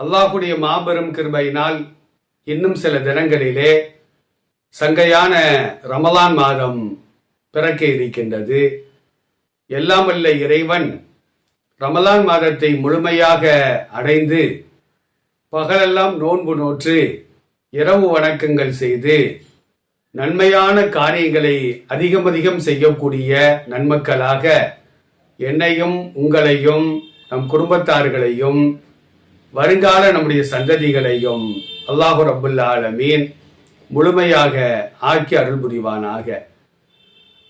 அல்லாஹுடைய மாபெரும் கிருபையினால் இன்னும் சில தினங்களிலே சங்கையான ரமலான் மாதம் பிறக்க இருக்கின்றது. எல்லாம் வல்ல இறைவன் ரமலான் மாதத்தை முழுமையாக அடைந்து பகலெல்லாம் நோன்பு நோற்று இரவு வணக்கங்கள் செய்து நன்மையான காரியங்களை அதிகம் அதிகம் செய்யக்கூடிய நன்மக்களாக என்னையும் உங்களையும் நம் குடும்பத்தார்களையும் வருங்கால நம்முடைய சந்ததிகளையும் அல்லாஹு ரபுல்ல முழுமையாக ஆக்கி அருள் புரிவானாக.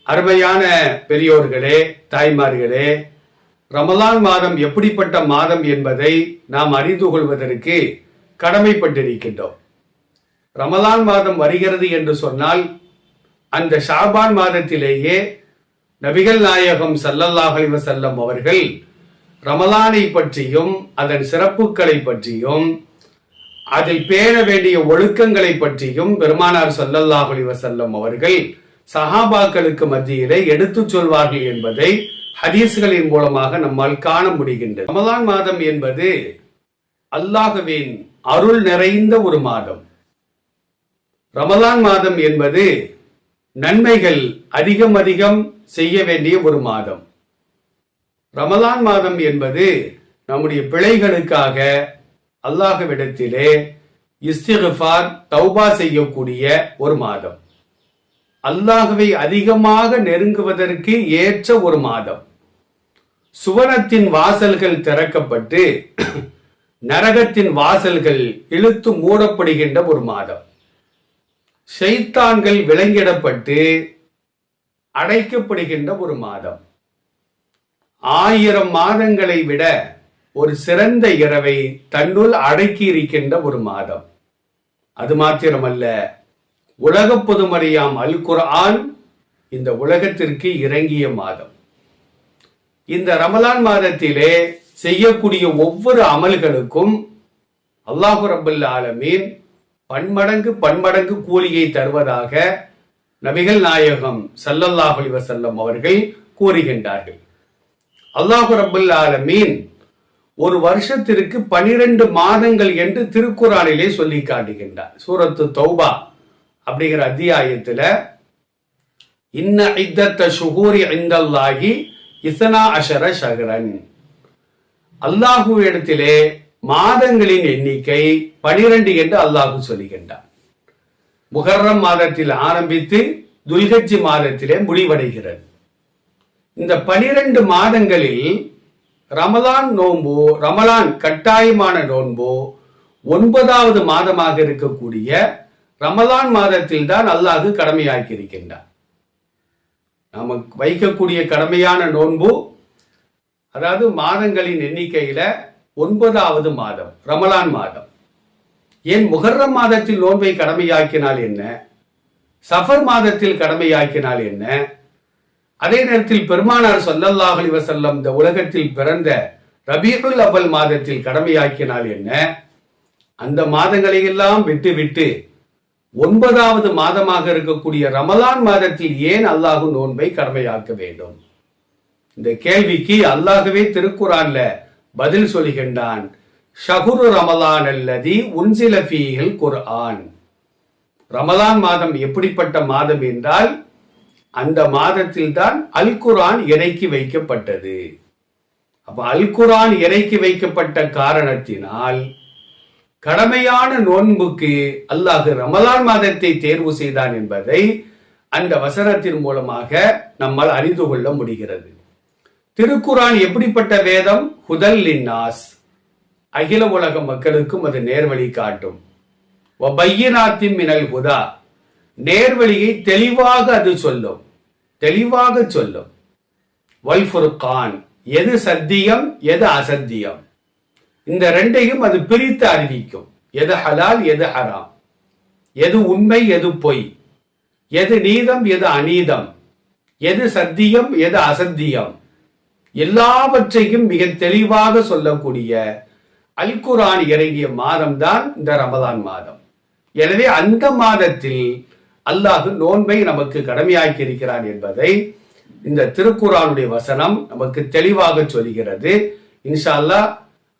அருமையான பெரியோர்களே தாய்மார்களே ரமலான் மாதம் எப்படிப்பட்ட மாதம் என்பதை நாம் அறிந்து கொள்வதற்கு கடமைப்பட்டிருக்கின்றோம். ரமலான் மாதம் வருகிறது என்று சொன்னால் அந்த ஷாபான் மாதத்திலேயே நபிகள் நாயகம் சல்லல்லாஹ் அலைஹி அவர்கள் ரமலானை பற்றியும் அதன் சிறப்புகளை பற்றியும் அதில் பேண வேண்டிய ஒழுக்கங்களை பற்றியும் பெருமானார் ஸல்லல்லாஹு வசல்லம் அவர்கள் சஹாபாக்களுக்கு மத்தியிலே எடுத்துச் சொல்வார்கள் என்பதை ஹதீஸ்களின் மூலமாக நம்மால் காண முடிகின்றது. ரமலான் மாதம் என்பது அல்லாஹுவின் அருள் நிறைந்த ஒரு மாதம். ரமலான் மாதம் என்பது நன்மைகள் அதிகம் அதிகம் செய்ய வேண்டிய ஒரு மாதம். ரமலான் மாதம் என்பது நம்முடைய பிழைகளுக்காக அல்லாஹ்விடத்திலே இஸ்திஃபார் தௌபா செய்யக்கூடிய ஒரு மாதம். அல்லாஹுவை அதிகமாக நெருங்குவதற்கு ஏற்ற ஒரு மாதம். சுவனத்தின் வாசல்கள் திறக்கப்பட்டு நரகத்தின் வாசல்கள் இழுத்து மூடப்படுகின்ற ஒரு மாதம். ஷைத்தான்கள் விலங்கிடப்பட்டு அடைக்கப்படுகின்ற ஒரு மாதம். ஆயிரம் மாதங்களை விட ஒரு சிறந்த இரவை தன்னுள் அடக்கி இருக்கின்ற ஒரு மாதம். அது மாத்திரமல்ல உலக பொதுமறையாம் அல் குர்ஆன் இந்த உலகத்திற்கு இறங்கிய மாதம். இந்த ரமலான் மாதத்திலே செய்யக்கூடிய ஒவ்வொரு அமல்களுக்கும் அல்லாஹு ரபுல்ல ஆலமீன் பன்மடங்கு பன்மடங்கு கூலியை தருவதாக நபிகள் நாயகம் சல்லல்லாஹு அலைஹி அவர்கள் கூறுகின்றார்கள். அல்லாஹு ரபுல் ஆலமீன் ஒரு வருஷத்திற்கு பனிரெண்டு மாதங்கள் என்று திருக்குறானிலே சொல்லி காட்டுகின்றார். சூரத்து தௌபா அப்படிங்கிற அத்தியாயத்தில் இன்ன இத்தத்த சுகூரி இந்தல்லாகி இசனா அஷர அல்லாஹு இடத்திலே மாதங்களின் எண்ணிக்கை பனிரெண்டு என்று அல்லாஹு சொல்லுகின்றார் முகர்ரம் மாதத்தில் ஆரம்பித்து துல்கச்சி மாதத்திலே முடிவடைகிறது. இந்த பனிரெண்டு மாதங்களில் ரமலான் நோன்போ ரமலான் கட்டாயமான நோன்போ ஒன்பதாவது மாதமாக இருக்கக்கூடிய ரமலான் மாதத்தில் தான் அல்லாஹு கடமையாக்கி இருக்கின்றார் நமக்கு வைக்கக்கூடிய கடமையான நோன்பு அதாவது மாதங்களின் எண்ணிக்கையில ஒன்பதாவது மாதம் ரமலான் மாதம். ஏன் முகர்ரம் மாதத்தில் நோன்பை கடமையாக்கினால் என்ன? சஃபர் மாதத்தில் கடமையாக்கினால் என்ன? அதே நேரத்தில் பெருமானார் சொல்லல்லாஹ் அலிவசல்லம் இந்த உலகத்தில் பிறந்த ரபீஉல் அவ்வல் மாதத்தில் கடமையாக்கினால் என்ன? அந்த மாதங்களை எல்லாம் விட்டு விட்டு ஒன்பதாவது மாதமாக இருக்கக்கூடிய ரமலான் மாதத்தில் ஏன் அல்லாஹு நோன்பை கடமையாக்க வேண்டும்? இந்த கேள்விக்கு அல்லாஹுவே திருக்குறான்ல பதில் சொல்கின்றான் ஷகுரு ரமலான் அல்லதி உன்சில ஃபீஹில் குர்ஆன். ரமலான் மாதம் எப்படிப்பட்ட மாதம் என்றால் அந்த மாதத்தில்தான் அல்குரான் இறக்கி வைக்கப்பட்டது. அப்ப அல்குரான் இறக்கி வைக்கப்பட்ட காரணத்தினால் கடமையான நோன்புக்கு அல்லாஹு ரமலான் மாதத்தை தேர்வு செய்தான் என்பதை அந்த வசனத்தின் மூலமாக நம்மால் அறிந்து கொள்ள முடிகிறது. திருக்குரான் எப்படிப்பட்ட வேதம்? ஹுதல் லின்னாஸ். அகில உலக மக்களுக்கும் அது நேர்வழி காட்டும். வபையனாத்தின் மினல் ஹுதா. நேர்வழியை தெளிவாக அது சொல்லும். தெளிவாக சொல்லும். வல்ஃபுர்கான் எது சத்தியம் எது அசத்தியம். இந்த ரெண்டையும் அது பிரித்து அறிவிக்கும். எது ஹலால் எது ஹராம். எது உண்மை எது பொய். எது நீதம் எது அநீதம். எது சத்தியம் எது அசத்தியம். எல்லாவற்றையும் மிக தெளிவாக சொல்லக்கூடிய அல்குரான் இறங்கிய மாதம்தான் இந்த ரமதான் மாதம். எனவே அந்த மாதத்தில் அல்லாது நோன்பை நமக்கு கடமையாக்கி இருக்கிறான் என்பதை இந்த திருக்குறானுடைய வசனம் நமக்கு தெளிவாக சொல்கிறது. இன்ஷா அல்லாஹ்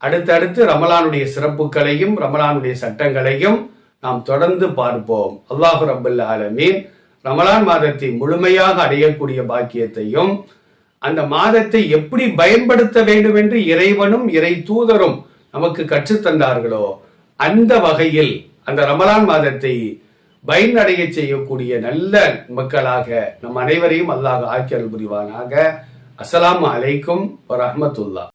அடுத்தடுத்து ரமலானுடைய சிறப்புகளையும் ரமலானுடைய சட்டங்களையும் நாம் தொடர்ந்து பார்ப்போம். அல்லாஹு ரபுல்ல ஆலமீன். ரமலான் மாதத்தை முழுமையாக அடையக்கூடிய பாக்கியத்தையும் அந்த மாதத்தை எப்படி பயன்படுத்த வேண்டும் என்று இறைவனும் இறை தூதரும் நமக்கு கற்றுத்தந்தார்களோ அந்த வகையில் அந்த ரமலான் மாதத்தை பயனடைய செய்யக்கூடிய நல்ல மக்களாக நம் அனைவரையும் அல்லாஹ் ஆக்கியல் புரிவானாக. அஸ்லாம் அலைக்கும் வரமத்துல்லா